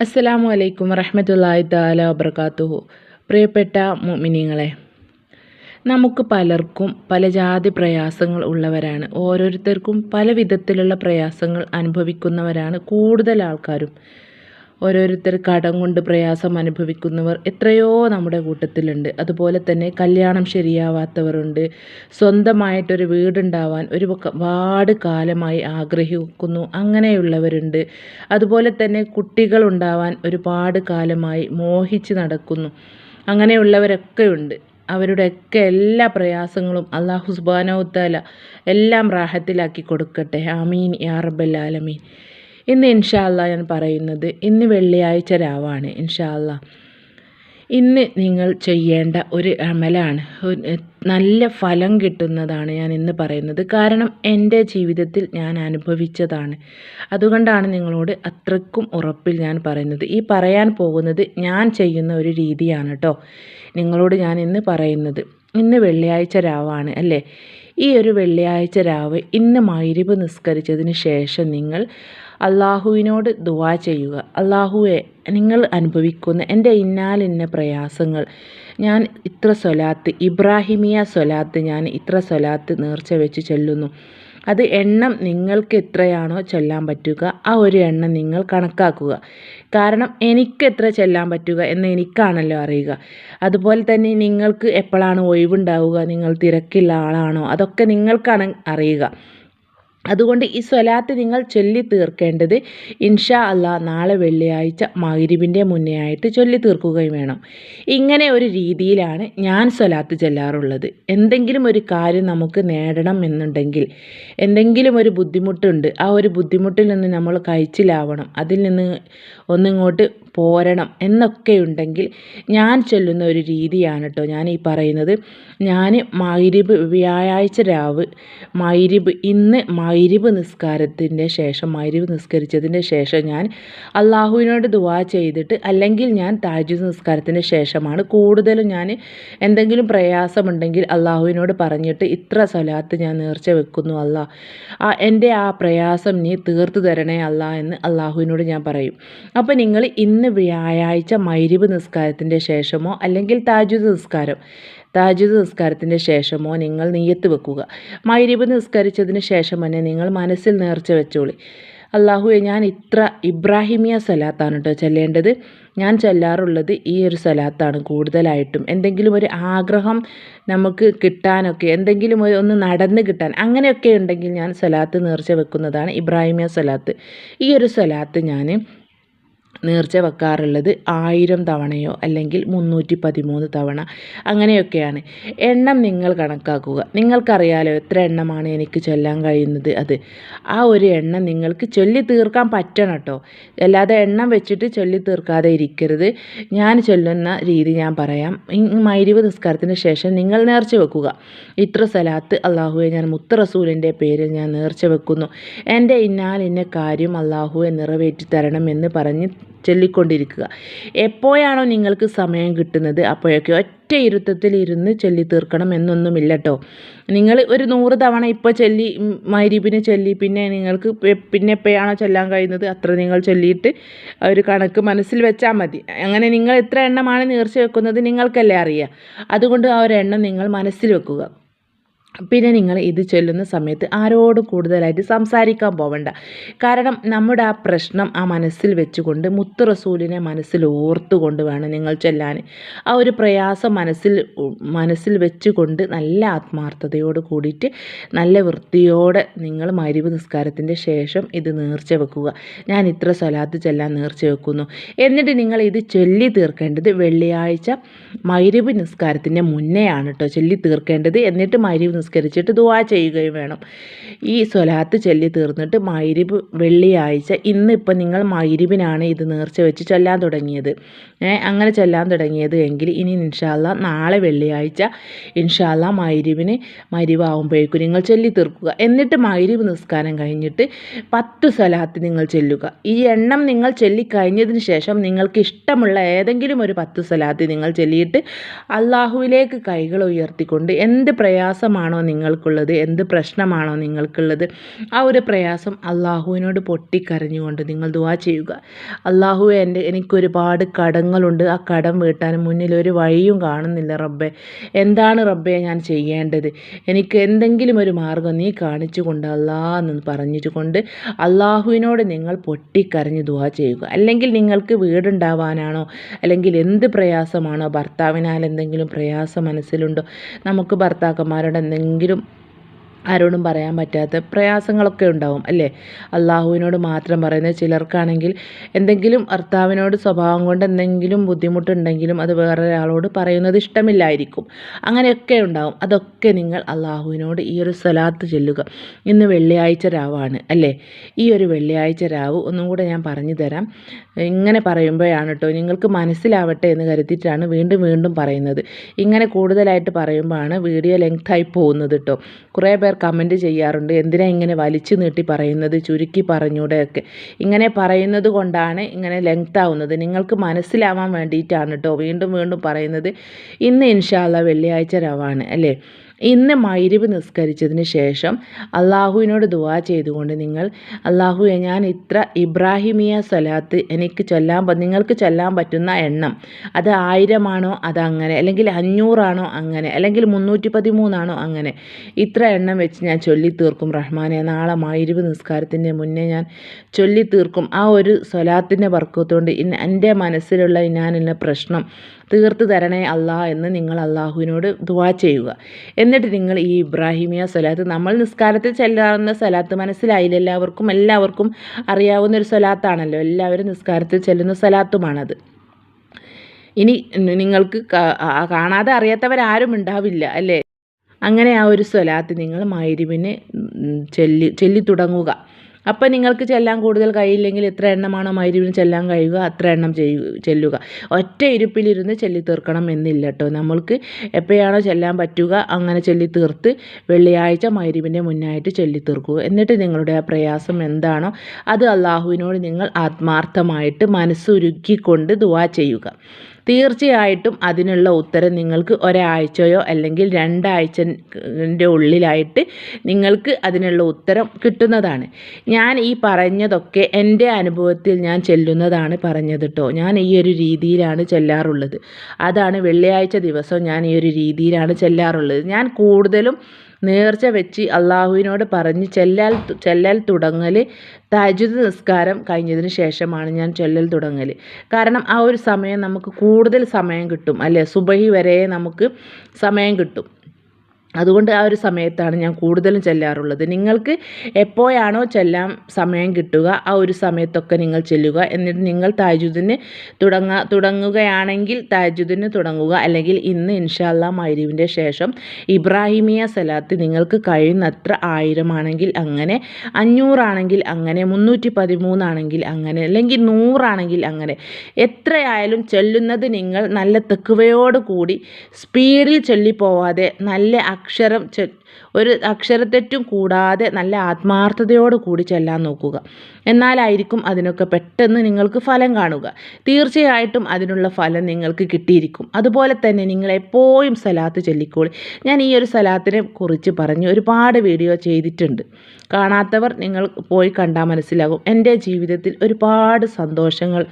അസ്സലാമു അലൈക്കും വറഹമത്തല്ലാഹി താല വബർക്കാത്തുഹു പ്രിയപ്പെട്ട മുമിനിങ്ങളെ നമുക്ക് പലർക്കും പല ജാതി പ്രയാസങ്ങൾ ഉള്ളവരാണ്. ഓരോരുത്തർക്കും പല വിധത്തിലുള്ള പ്രയാസങ്ങൾ അനുഭവിക്കുന്നവരാണ് കൂടുതൽ ആൾക്കാരും. ഓരോരുത്തർ കടം കൊണ്ട് പ്രയാസം അനുഭവിക്കുന്നവർ എത്രയോ നമ്മുടെ കൂട്ടത്തിലുണ്ട്. അതുപോലെ തന്നെ കല്യാണം ശരിയാവാത്തവരുണ്ട്. സ്വന്തമായിട്ടൊരു വീടുണ്ടാവാൻ ഒരു ഒരുപാട് കാലമായി ആഗ്രഹിക്കുന്നു. അങ്ങനെയുള്ളവരുണ്ട്. അതുപോലെ തന്നെ കുട്ടികളുണ്ടാവാൻ ഒരുപാട് കാലമായി മോഹിച്ച് നടക്കുന്നു. അങ്ങനെയുള്ളവരൊക്കെയുണ്ട്. അവരുടെയൊക്കെ എല്ലാ പ്രയാസങ്ങളും അള്ളാഹു സുബാനോത്താല എല്ലാം റാഹത്തിലാക്കി കൊടുക്കട്ടെ. ആമീൻ. യാ റബ്ബൽ ആലമീൻ. ഇന്ന് ഇൻഷാല്ല ഞാൻ പറയുന്നത് ഇന്ന് വെള്ളിയാഴ്ച രാവാണ് ഇൻഷാല്ല ഇന്ന് നിങ്ങൾ ചെയ്യേണ്ട ഒരു അമലാണ്. നല്ല ഫലം കിട്ടുന്നതാണ് ഞാൻ ഇന്ന് പറയുന്നത്. കാരണം എന്റെ ജീവിതത്തിൽ ഞാൻ അനുഭവിച്ചതാണ്. അതുകൊണ്ടാണ് നിങ്ങളോട് അത്രക്കും ഉറപ്പിൽ ഞാൻ പറയുന്നത്. ഈ പറയാൻ പോകുന്നത് ഞാൻ ചെയ്യുന്ന ഒരു രീതിയാണ് കേട്ടോ നിങ്ങളോട് ഞാൻ ഇന്ന് പറയുന്നത്. ഇന്ന് വെള്ളിയാഴ്ച രാവാണ് അല്ലേ? ഈ ഒരു വെള്ളിയാഴ്ച രാവ് ഇന്ന് മൈരിവ് നിസ്കരിച്ചതിന് ശേഷം നിങ്ങൾ അള്ളാഹുവിനോട് ദുവാ ചെയ്യുക. അള്ളാഹുവെ നിങ്ങൾ അനുഭവിക്കുന്ന എന്റെ ഇന്നാലിന്ന പ്രയാസങ്ങൾ. ഞാൻ ഇത്ര സ്വലാത്ത് ഇബ്രാഹിമിയ സ്വലാത്ത് ഞാൻ ഇത്ര സ്വലാത്ത് നേർച്ച വെച്ച് ചൊല്ലുന്നു. അത് എണ്ണം നിങ്ങൾക്ക് എത്രയാണോ ചെല്ലാൻ പറ്റുക ആ ഒരു എണ്ണം നിങ്ങൾ കണക്കാക്കുക. കാരണം എനിക്ക് എത്ര ചെല്ലാൻ പറ്റുക എന്ന് എനിക്കാണല്ലോ അറിയുക. അതുപോലെ തന്നെ നിങ്ങൾക്ക് എപ്പോഴാണ് ഒഴിവുണ്ടാവുക നിങ്ങൾ തിരക്കുള്ള ആളാണോ അതൊക്കെ നിങ്ങൾക്കാണ് അറിയുക. അതുകൊണ്ട് ഈ സ്വലാത്ത് നിങ്ങൾ ചൊല്ലി തീർക്കേണ്ടത് ഇൻഷാ അള്ളാ നാളെ വെള്ളിയാഴ്ച മഗ്രിബിന്റെ മുന്നേ ആയിട്ട് ചൊല്ലി തീർക്കുകയും വേണം. ഇങ്ങനെ ഒരു രീതിയിലാണ് ഞാൻ സ്വലാത്ത് ചൊല്ലാറുള്ളത്. എന്തെങ്കിലും ഒരു കാര്യം നമുക്ക് നേടണം എന്നുണ്ടെങ്കിൽ എന്തെങ്കിലും ഒരു ബുദ്ധിമുട്ടുണ്ട് ആ ഒരു ബുദ്ധിമുട്ടിൽ നിന്ന് നമ്മൾ കഴിച്ചിലാവണം. അതിൽ നിന്ന് ഒന്നിങ്ങോട്ട് പോരണം എന്നൊക്കെ ഉണ്ടെങ്കിൽ ഞാൻ ചൊല്ലുന്ന ഒരു രീതിയാണ് കേട്ടോ ഞാൻ ഈ പറയുന്നത്. ഞാൻ മൈരിബ് വ്യാഴാഴ്ച രാവ് മൈരിബ് ഇന്ന് മൈരിബ് നിസ്കാരത്തിന്റെ ശേഷം മൈരിബ് നിസ്കരിച്ചതിന്റെ ശേഷം ഞാൻ അള്ളാഹുവിനോട് ദുവാ ചെയ്തിട്ട് അല്ലെങ്കിൽ ഞാൻ താജു നിസ്കാരത്തിന്റെ ശേഷമാണ് കൂടുതലും ഞാൻ എന്തെങ്കിലും പ്രയാസമുണ്ടെങ്കിൽ അള്ളാഹുവിനോട് പറഞ്ഞിട്ട് ഇത്ര സ്വലാത്ത് ഞാൻ നേർച്ച വെക്കുന്നു അല്ല. ആ എന്റെ ആ പ്രയാസം നീ തീർത്തു തരണേ അല്ല എന്ന് അള്ളാഹുവിനോട് ഞാൻ പറയും. അപ്പോൾ നിങ്ങൾ ഇന്ന് വ്യാഴാഴ്ച മൈരിവ് നിസ്കാരത്തിന്റെ ശേഷമോ അല്ലെങ്കിൽ താജുദ് നിസ്കാരം? താജുദ് നിസ്കാരത്തിന്റെ ശേഷമോ നിങ്ങൾ നെയ്യത്ത് വെക്കുക. മൈരിവ് നിസ്കരിച്ചതിന് ശേഷം തന്നെ നിങ്ങൾ മനസ്സിൽ നേർച്ച വെച്ചോളി. അള്ളാഹുവെ ഞാൻ ഇത്ര ഇബ്രാഹിമിയ സലാത്താണ് കേട്ടോ ചെല്ലേണ്ടത്. ഞാൻ ചെല്ലാറുള്ളത് ഈ ഒരു സലാത്താണ് കൂടുതലായിട്ടും. എന്തെങ്കിലും ഒരു ആഗ്രഹം നമുക്ക് കിട്ടാനൊക്കെ എന്തെങ്കിലും ഒരു ഒന്ന് നടന്ന് കിട്ടാൻ അങ്ങനെയൊക്കെ ഉണ്ടെങ്കിൽ ഞാൻ സലാത്ത് നേർച്ച വെക്കുന്നതാണ് ഇബ്രാഹിമിയ സലാത്ത്. ഈ ഒരു സലാത്ത് ഞാൻ നേർച്ച വെക്കാറുള്ളത് ആയിരം തവണയോ അല്ലെങ്കിൽ മുന്നൂറ്റി പതിമൂന്ന് തവണ അങ്ങനെയൊക്കെയാണ്. എണ്ണം നിങ്ങൾ കണക്കാക്കുക. നിങ്ങൾക്കറിയാലോ എത്ര എണ്ണമാണ് എനിക്ക് ചൊല്ലാൻ കഴിയുന്നത് അത്. ആ ഒരു എണ്ണം നിങ്ങൾക്ക് ചൊല്ലി തീർക്കാൻ പറ്റണം കേട്ടോ. അല്ലാതെ എണ്ണം വെച്ചിട്ട് ചൊല്ലി തീർക്കാതെ ഇരിക്കരുത്. ഞാൻ ചൊല്ലുന്ന രീതി ഞാൻ പറയാം. മൈരിവ് നിസ്കാരത്തിന് ശേഷം നിങ്ങൾ നേർച്ച വെക്കുക. ഇത്ര സ്ഥലത്ത് അള്ളാഹുവെ ഞാൻ മുത്ത റസൂലിന്റെ പേരിൽ ഞാൻ നേർച്ച വെക്കുന്നു. എന്റെ ഇന്നാൽ ഇന്ന കാര്യം അള്ളാഹുവെ നിറവേറ്റി തരണം എന്ന് പറഞ്ഞ് ചൊല്ലിക്കൊണ്ടിരിക്കുക. എപ്പോഴാണോ നിങ്ങൾക്ക് സമയം കിട്ടുന്നത് അപ്പോഴൊക്കെ ഒറ്റ ഇരുത്തത്തിൽ ഇരുന്ന് ചൊല്ലി തീർക്കണം എന്നൊന്നുമില്ല കേട്ടോ നിങ്ങൾ ഒരു നൂറ് തവണ ഇപ്പോൾ ചൊല്ലി മൈരീപിന് ചൊല്ലി പിന്നെ നിങ്ങൾക്ക് പിന്നെ എപ്പോഴാണോ ചൊല്ലാൻ കഴിയുന്നത് അത്ര നിങ്ങൾ ചൊല്ലിയിട്ട് ഒരു കണക്ക് മനസ്സിൽ വെച്ചാൽ മതി. അങ്ങനെ നിങ്ങൾ എത്ര എണ്ണമാണ് നേർച്ച വെക്കുന്നത് നിങ്ങൾക്കല്ലേ അറിയുക. അതുകൊണ്ട് ആ ഒരു എണ്ണം നിങ്ങൾ മനസ്സിൽ വെക്കുക. പിന്നെ നിങ്ങൾ ഇത് ചൊല്ലുന്ന സമയത്ത് ആരോടും കൂടുതലായിട്ട് സംസാരിക്കാൻ പോവണ്ട. കാരണം നമ്മുടെ ആ പ്രശ്നം ആ മനസ്സിൽ വെച്ചുകൊണ്ട് മുത്ത് റസൂലിനെ മനസ്സിൽ ഓർത്തുകൊണ്ട് വേണം നിങ്ങൾ ചൊല്ലാൻ. ആ ഒരു പ്രയാസം മനസ്സിൽ മനസ്സിൽ വെച്ചുകൊണ്ട് നല്ല ആത്മാർത്ഥതയോട് കൂടിയിട്ട് നല്ല വൃത്തിയോടെ നിങ്ങൾ മരിവ് നിസ്കാരത്തിന്റെ ശേഷം ഇത് നേർച്ച വെക്കുക. ഞാൻ ഇത്ര സ്വലാത്ത് ചെല്ലാൻ നേർച്ച വെക്കുന്നു. എന്നിട്ട് നിങ്ങൾ ഇത് ചൊല്ലി തീർക്കേണ്ടത് വെള്ളിയാഴ്ച മൈരവ് നിസ്കാരത്തിന്റെ മുന്നേ ആണ് കേട്ടോ ചൊല്ലി തീർക്കേണ്ടത്. എന്നിട്ട് മൈരവ് നിസ്കരിച്ചിട്ട് ദുവാ ചെയ്യുകയും വേണം. ഈ സ്വലാത്ത് ചൊല്ലി തീർന്നിട്ട് മൈരിബ് വെള്ളിയാഴ്ച ഇന്നിപ്പോൾ നിങ്ങൾ മൈരിബിനാണ് ഇത് നേർച്ച വെച്ച് ചൊല്ലാൻ തുടങ്ങിയത്. അങ്ങനെ ചൊല്ലാൻ തുടങ്ങിയത് എങ്കിൽ ഇനി ഇൻഷാല്ല നാളെ വെള്ളിയാഴ്ച ഇൻഷാല്ല മൈരിബിന് മരിവാകുമ്പോഴേക്കും നിങ്ങൾ ചൊല്ലി തീർക്കുക. എന്നിട്ട് മൈരിബ് നിസ്കാരം കഴിഞ്ഞിട്ട് പത്ത് സ്വലാത്ത് നിങ്ങൾ ചൊല്ലുക. ഈ എണ്ണം നിങ്ങൾ ചൊല്ലിക്കഴിഞ്ഞതിന് ശേഷം നിങ്ങൾക്ക് ഇഷ്ടമുള്ള ഏതെങ്കിലും ഒരു പത്ത് സ്വലാത്ത് നിങ്ങൾ ചൊല്ലിയിട്ട് അള്ളാഹുവിലേക്ക് കൈകൾ ഉയർത്തിക്കൊണ്ട് എന്ത് പ്രയാസമാണ് പ്രയാസമാണോ നിങ്ങൾക്കുള്ളത്? എന്ത് പ്രശ്നമാണോ നിങ്ങൾക്കുള്ളത്? ആ ഒരു പ്രയാസം അള്ളാഹുവിനോട് പൊട്ടിക്കരഞ്ഞുകൊണ്ട് നിങ്ങൾ ദുവാ ചെയ്യുക. അള്ളാഹു എന്റെ എനിക്കൊരുപാട് കടങ്ങളുണ്ട്. ആ കടം വീട്ടാൻ മുന്നിൽ ഒരു വഴിയും കാണുന്നില്ല റബ്ബെ. എന്താണ് റബ്ബെ ഞാൻ ചെയ്യേണ്ടത്? എനിക്ക് എന്തെങ്കിലും ഒരു മാർഗം നീ കാണിച്ചു കൊണ്ട് അല്ലാ എന്ന് പറഞ്ഞിട്ടുകൊണ്ട് അള്ളാഹുവിനോട് നിങ്ങൾ പൊട്ടിക്കരഞ്ഞ് ദുവാ ചെയ്യുക. അല്ലെങ്കിൽ നിങ്ങൾക്ക് വീടുണ്ടാവാനാണോ? അല്ലെങ്കിൽ എന്ത് പ്രയാസമാണോ? ഭർത്താവിനാൽ എന്തെങ്കിലും പ്രയാസം മനസ്സിലുണ്ടോ? നമുക്ക് ഭർത്താക്കന്മാരോട് എന്തെങ്കിലും എങ്കിലും ആരോടും പറയാൻ പറ്റാത്ത പ്രയാസങ്ങളൊക്കെ ഉണ്ടാവും അല്ലേ? അള്ളാഹുവിനോട് മാത്രം പറയുന്നത് ചിലർക്കാണെങ്കിൽ എന്തെങ്കിലും ഭർത്താവിനോട് സ്വഭാവം കൊണ്ട് എന്തെങ്കിലും ബുദ്ധിമുട്ടുണ്ടെങ്കിലും അത് വേറെ വേറൊരാളോട് പറയുന്നത് ഇഷ്ടമില്ലായിരിക്കും. അങ്ങനെയൊക്കെ ഉണ്ടാവും. അതൊക്കെ നിങ്ങൾ അള്ളാഹുവിനോട് ഈ ഒരു സ്വലാത്ത് ചെല്ലുക. ഇന്ന് വെള്ളിയാഴ്ച രാവാണ് അല്ലേ? ഈ ഒരു വെള്ളിയാഴ്ച രാവ് ഒന്നും കൂടെ ഞാൻ പറഞ്ഞു തരാം. ഇങ്ങനെ പറയുമ്പോഴാണ് കേട്ടോ നിങ്ങൾക്ക് മനസ്സിലാവട്ടെ എന്ന് കരുതിയിട്ടാണ് വീണ്ടും വീണ്ടും പറയുന്നത്. ഇങ്ങനെ കൂടുതലായിട്ട് പറയുമ്പോഴാണ് വീഡിയോ ലെങ്ത് ആയി പോകുന്നത് കേട്ടോ കുറേ കമന്റ് ചെയ്യാറുണ്ട്. എന്തിനാ ഇങ്ങനെ വലിച്ചു നീട്ടി പറയുന്നത് ചുരുക്കി പറഞ്ഞൂടെയൊക്കെ ഇങ്ങനെ പറയുന്നത് കൊണ്ടാണ് ഇങ്ങനെ ലെങ്ത് ആവുന്നത്. നിങ്ങൾക്ക് മനസ്സിലാവാൻ വേണ്ടിയിട്ടാണ് കേട്ടോ വീണ്ടും വീണ്ടും പറയുന്നത്. ഇന്ന് ഇൻഷാല്ല വെള്ളിയാഴ്ച രവാണ് അല്ലേ? ഇന്ന് മൈരിവ് നിസ്കരിച്ചതിന് ശേഷം അള്ളാഹുവിനോട് ദുവാ ചെയ്തുകൊണ്ട് നിങ്ങൾ അള്ളാഹുവെ ഞാൻ ഇത്ര ഇബ്രാഹിമിയ സ്വലാത്ത് എനിക്ക് ചൊല്ലാൻ നിങ്ങൾക്ക് ചൊല്ലാൻ പറ്റുന്ന എണ്ണം അത് ആയിരമാണോ അതങ്ങനെ അല്ലെങ്കിൽ അഞ്ഞൂറാണോ അങ്ങനെ അല്ലെങ്കിൽ മുന്നൂറ്റി പതിമൂന്നാണോ അങ്ങനെ ഇത്ര എണ്ണം വെച്ച് ഞാൻ ചൊല്ലി തീർക്കും റഹ്മാനെ നാളെ മൈരിവ് നിസ്കാരത്തിന്റെ മുന്നേ ഞാൻ ചൊല്ലി തീർക്കും ആ ഒരു സ്വലാത്തിന്റെ വർക്കത്തോണ്ട് എന്റെ മനസ്സിലുള്ള ഞാനുള്ള പ്രശ്നം തീർത്ത് തരണേ അല്ലാ എന്ന് നിങ്ങൾ അള്ളാഹുവിനോട് ദുവാ ചെയ്യുക. എന്നിട്ട് നിങ്ങൾ ഈ ഇബ്രാഹിമിയ സ്വലാത്ത് നമ്മൾ നിസ്കാരത്തിൽ ചെല്ലാറുന്ന സ്വലാത്ത് മനസ്സിലായില്ല. എല്ലാവർക്കും എല്ലാവർക്കും അറിയാവുന്ന ഒരു സ്വലാത്താണല്ലോ. എല്ലാവരും നിസ്കാരത്തിൽ ചെല്ലുന്ന സ്വലാത്തുമാണത്. ഇനി നിങ്ങൾക്ക് കാണാതെ അറിയാത്തവരാരും ഉണ്ടാവില്ല അല്ലേ? അങ്ങനെ ആ ഒരു സ്വലാത്ത് നിങ്ങൾ മൈരിവിന് ചൊല്ലി ചൊല്ലി തുടങ്ങുക അപ്പം നിങ്ങൾക്ക് ചെല്ലാൻ കൂടുതൽ കഴിയില്ലെങ്കിൽ എത്ര എണ്ണമാണോ മൈരുവിന് ചെല്ലാൻ കഴിയുക? അത്ര എണ്ണം ചെയ്യുക ചെല്ലുക. ഒറ്റ ഇരുപ്പിലിരുന്ന് ചെല്ലി തീർക്കണം എന്നില്ല കേട്ടോ നമ്മൾക്ക് എപ്പോഴാണോ ചെല്ലാൻ പറ്റുക അങ്ങനെ ചെല്ലി തീർത്ത് വെള്ളിയാഴ്ച മൈരുവിന്റെ മുന്നായിട്ട് ചെല്ലി തീർക്കുക എന്നിട്ട് നിങ്ങളുടെ ആ പ്രയാസം എന്താണോ അത് അള്ളാഹുവിനോട് നിങ്ങൾ ആത്മാർത്ഥമായിട്ട് മനസ്സുരുക്കിക്കൊണ്ട് ദുവാ ചെയ്യുക. തീർച്ചയായിട്ടും അതിനുള്ള ഉത്തരം നിങ്ങൾക്ക് ഒരാഴ്ചയോ അല്ലെങ്കിൽ രണ്ടാഴ്ചന്റെ ഉള്ളിലായിട്ട് നിങ്ങൾക്ക് അതിനുള്ള ഉത്തരം കിട്ടുന്നതാണ്. ഞാൻ ഈ പറഞ്ഞതൊക്കെ എന്റെ അനുഭവത്തിൽ ഞാൻ ചെല്ലുന്നതാണ് പറഞ്ഞത് കേട്ടോ ഞാൻ ഈ ഒരു രീതിയിലാണ് ചെല്ലാറുള്ളത്. അതാണ് വെള്ളിയാഴ്ച ദിവസം ഞാൻ ഈ ഒരു രീതിയിലാണ് ചെല്ലാറുള്ളത്. ഞാൻ കൂടുതലും നേർച്ച വെച്ച് അള്ളാഹുവിനോട് പറഞ്ഞ് ചെല്ലാൽ ചെല്ലൽ തുടങ്ങൽ തഹജുദ് നിസ്കാരം കഴിഞ്ഞതിന് ശേഷമാണ് ഞാൻ ചൊല്ലൽ തുടങ്ങൽ. കാരണം ആ ഒരു സമയം നമുക്ക് കൂടുതൽ സമയം കിട്ടും അല്ലേ? സുബഹി വരെ നമുക്ക് സമയം കിട്ടും. അതുകൊണ്ട് ആ ഒരു സമയത്താണ് ഞാൻ കൂടുതലും ചെല്ലാറുള്ളത്. നിങ്ങൾക്ക് എപ്പോഴാണോ ചെല്ലാൻ സമയം കിട്ടുക ആ ഒരു സമയത്തൊക്കെ നിങ്ങൾ ചെല്ലുക. എന്നിട്ട് നിങ്ങൾ താജുദിന് തുടങ്ങ തുടങ്ങുകയാണെങ്കിൽ താജുദിന് തുടങ്ങുക. അല്ലെങ്കിൽ ഇന്ന് ഇൻഷാല്ല മൈരീവിന്റെ ശേഷം ഇബ്രാഹിമിയ സലാത്ത് നിങ്ങൾക്ക് കഴിയുന്നത്ര ആയിരമാണെങ്കിൽ അങ്ങനെ അഞ്ഞൂറാണെങ്കിൽ അങ്ങനെ മുന്നൂറ്റി പതിമൂന്നാണെങ്കിൽ അങ്ങനെ അല്ലെങ്കിൽ നൂറാണെങ്കിൽ അങ്ങനെ എത്രയായാലും ചെല്ലുന്നത് നിങ്ങൾ നല്ല തെക്കുവയോട് കൂടി സ്പീഡിൽ ചൊല്ലിപ്പോവാതെ നല്ല అక్షరం చె ഒരു അക്ഷരത്തെറ്റും കൂടാതെ നല്ല ആത്മാർത്ഥതയോട് കൂടി ചെല്ലാൻ നോക്കുക. എന്നാലായിരിക്കും അതിനൊക്കെ പെട്ടെന്ന് നിങ്ങൾക്ക് ഫലം കാണുക. തീർച്ചയായിട്ടും അതിനുള്ള ഫലം നിങ്ങൾക്ക് കിട്ടിയിരിക്കും. അതുപോലെ തന്നെ നിങ്ങൾ എപ്പോഴും സലാത്ത് ചൊല്ലിക്കോളി. ഞാൻ ഈ ഒരു സലാത്തിനെ കുറിച്ച് പറഞ്ഞ് ഒരുപാട് വീഡിയോ ചെയ്തിട്ടുണ്ട്. കാണാത്തവർ നിങ്ങൾ പോയി കണ്ടാൽ മനസ്സിലാകും. എന്റെ ജീവിതത്തിൽ ഒരുപാട് സന്തോഷങ്ങൾ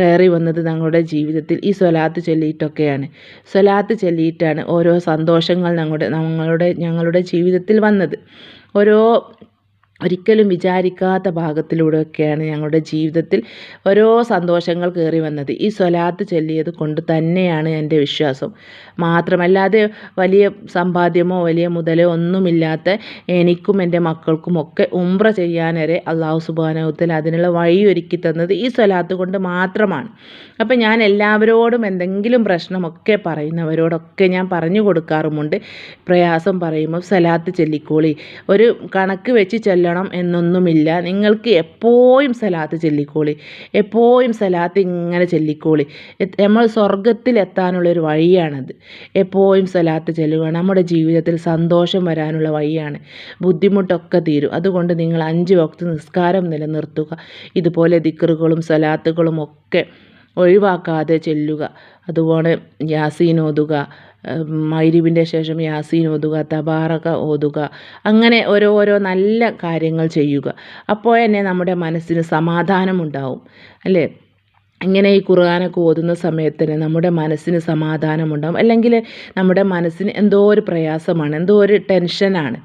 കയറി വന്നത് ഞങ്ങളുടെ ജീവിതത്തിൽ ഈ സ്വലാത്ത് ചൊല്ലിയിട്ടൊക്കെയാണ്. സ്വലാത്ത് ചൊല്ലിയിട്ടാണ് ഓരോ സന്തോഷങ്ങൾ ഞങ്ങളുടെ ഞങ്ങളുടെ ഞങ്ങളുടെ ജീവിതത്തിൽ വന്നത്. ഓരോ ഒരിക്കലും വിചാരിക്കാത്ത ഭാഗത്തിലൂടെയൊക്കെയാണ് ഞങ്ങളുടെ ജീവിതത്തിൽ ഓരോ സന്തോഷങ്ങൾ കയറി വന്നത്. ഈ സ്വലാത്ത് ചൊല്ലിയത് കൊണ്ട് തന്നെയാണ് എന്റെ വിശ്വാസം. മാത്രമല്ലാതെ വലിയ സമ്പാദ്യമോ വലിയ മുതലോ ഒന്നുമില്ലാത്ത എനിക്കും എന്റെ മക്കൾക്കും ഒക്കെ ഉംറ ചെയ്യാനരെ അള്ളാഹു സുബാനവത്തിൽ അതിനുള്ള വഴി ഒരുക്കി തന്നത് ഈ സ്വലാത്ത് കൊണ്ട് മാത്രമാണ്. അപ്പം ഞാൻ എല്ലാവരോടും എന്തെങ്കിലും പ്രശ്നമൊക്കെ പറയുന്നവരോടൊക്കെ ഞാൻ പറഞ്ഞു കൊടുക്കാറുമുണ്ട്. പ്രയാസം പറയുമ്പോൾ സ്വലാത്ത് ചൊല്ലിക്കോളി. ഒരു കണക്ക് വെച്ച് ചൊല്ലണം ചൊല്ലണം എന്നൊന്നുമില്ല. നിങ്ങൾക്ക് എപ്പോഴും സലാത്ത് ചൊല്ലിക്കോളി. എപ്പോഴും സലാത്ത് ഇങ്ങനെ ചൊല്ലിക്കോളി. നമ്മൾ സ്വർഗത്തിലെത്താനുള്ളൊരു വഴിയാണത്. എപ്പോഴും സലാത്ത് ചെല്ലുക. നമ്മുടെ ജീവിതത്തിൽ സന്തോഷം വരാനുള്ള വഴിയാണ്. ബുദ്ധിമുട്ടൊക്കെ തീരും. അതുകൊണ്ട് നിങ്ങൾ അഞ്ച് വക്ത് നിസ്കാരം നിലനിർത്തുക. ഇതുപോലെ ദിക്കറുകളും സലാത്തുകളും ഒക്കെ ഒഴിവാക്കാതെ ചെല്ലുക. അതുപോലെ യാസീൻ ഓതുക. മൈരിവിന്റെ ശേഷം യാസീൻ ഓതുക തബാറക ഓതുക അങ്ങനെ ഓരോരോ നല്ല കാര്യങ്ങൾ ചെയ്യുക. അപ്പോൾ തന്നെ നമ്മുടെ മനസ്സിന് സമാധാനമുണ്ടാവും അല്ലേ? ഇങ്ങനെ ഈ ഖുർആാനൊക്കെ ഓതുന്ന സമയത്തിന് നമ്മുടെ മനസ്സിന് സമാധാനമുണ്ടാകും അല്ലെങ്കിൽ നമ്മുടെ മനസ്സിന് എന്തോ ഒരു പ്രയാസമാണ് എന്തോ ഒരു ടെൻഷനാണ്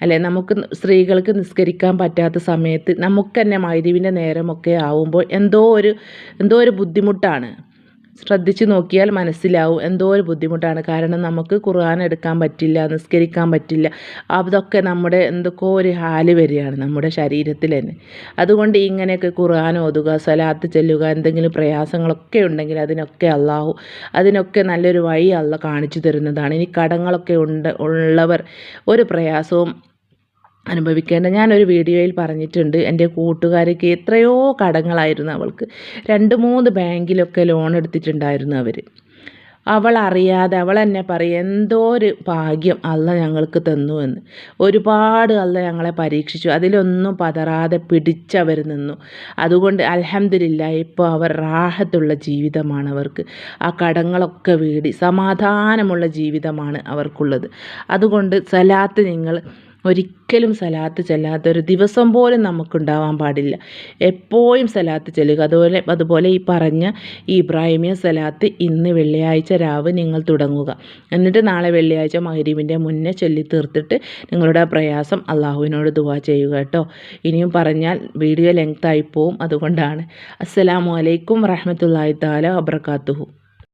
അല്ലേ? നമുക്ക് സ്ത്രീകൾക്ക് നിസ്കരിക്കാൻ പറ്റാത്ത സമയത്ത് നമുക്ക് തന്നെ മൈദീവിന്റെ നേരമൊക്കെ ആവുമ്പോൾ എന്തോ ഒരു എന്തോ ഒരു ബുദ്ധിമുട്ടാണ്. ശ്രദ്ധിച്ച് നോക്കിയാൽ മനസ്സിലാവും എന്തോ ഒരു ബുദ്ധിമുട്ടാണ്. കാരണം നമുക്ക് ഖുർആൻ എടുക്കാൻ പറ്റില്ല നിസ്കരിക്കാൻ പറ്റില്ല. അതൊക്കെ നമ്മുടെ എന്തൊക്കെയോ ഒരു ഹാൽ വരികയാണ് നമ്മുടെ ശരീരത്തിൽ തന്നെ. അതുകൊണ്ട് ഇങ്ങനെയൊക്കെ ഖുർആൻ ഓതുക സലാത്ത് ചെല്ലുക എന്തെങ്കിലും പ്രയാസങ്ങളൊക്കെ ഉണ്ടെങ്കിൽ അതിനൊക്കെ അള്ളാഹു അതിനൊക്കെ നല്ലൊരു വഴി അള്ള കാണിച്ചു തരുന്നതാണ്. ഇനി കടങ്ങളൊക്കെ ഉണ്ട് ഉള്ളവർ ഒരു പ്രയാസവും അനുഭവിക്കേണ്ട. ഞാനൊരു വീഡിയോയിൽ പറഞ്ഞിട്ടുണ്ട് എന്റെ കൂട്ടുകാരിക്ക് എത്രയോ കടങ്ങളായിരുന്നു അവൾക്ക്. രണ്ട് മൂന്ന് ബാങ്കിലൊക്കെ ലോൺ എടുത്തിട്ടുണ്ടായിരുന്നു അവർ അവൾ അറിയാതെ അവൾ എന്നെ പറയും എന്തോ ഒരു ഭാഗ്യം അല്ല ഞങ്ങൾക്ക് തന്നു എന്ന്. ഒരുപാട് അല്ല ഞങ്ങളെ പരീക്ഷിച്ചു. അതിലൊന്നും പതറാതെ പിടിച്ചവർ നിന്നു. അതുകൊണ്ട് അലഹമില്ല ഇപ്പോൾ അവർ റാഹത്തുള്ള ജീവിതമാണ് അവർക്ക്. ആ കടങ്ങളൊക്കെ വീടി സമാധാനമുള്ള ജീവിതമാണ് അവർക്കുള്ളത്. അതുകൊണ്ട് സലാത്ത് നിങ്ങൾ ഒരിക്കലും സലാത്ത് ചെല്ലാത്ത ഒരു ദിവസം പോലും നമുക്കുണ്ടാവാൻ പാടില്ല. എപ്പോഴും സലാത്ത് ചെല്ലുക. അതുപോലെ അതുപോലെ ഈ പറഞ്ഞ ഇബ്രാഹിമിയ സലാത്ത് ഇന്ന് വെള്ളിയാഴ്ച രാവ് നിങ്ങൾ തുടങ്ങുക. എന്നിട്ട് നാളെ വെള്ളിയാഴ്ച മഹരീബിന്റെ മുന്നേ ചൊല്ലി തീർത്തിട്ട് നിങ്ങളുടെ പ്രയാസം അള്ളാഹുവിനോട് ദുവാ ചെയ്യുക കേട്ടോ. ഇനിയും പറഞ്ഞാൽ വീഡിയോ ലെങ്ത് ആയി പോവും. അതുകൊണ്ടാണ്. അസ്സലാമു അലൈക്കും റഹ്മത്തുള്ളാഹി താല വബർക്കാത്തുഹു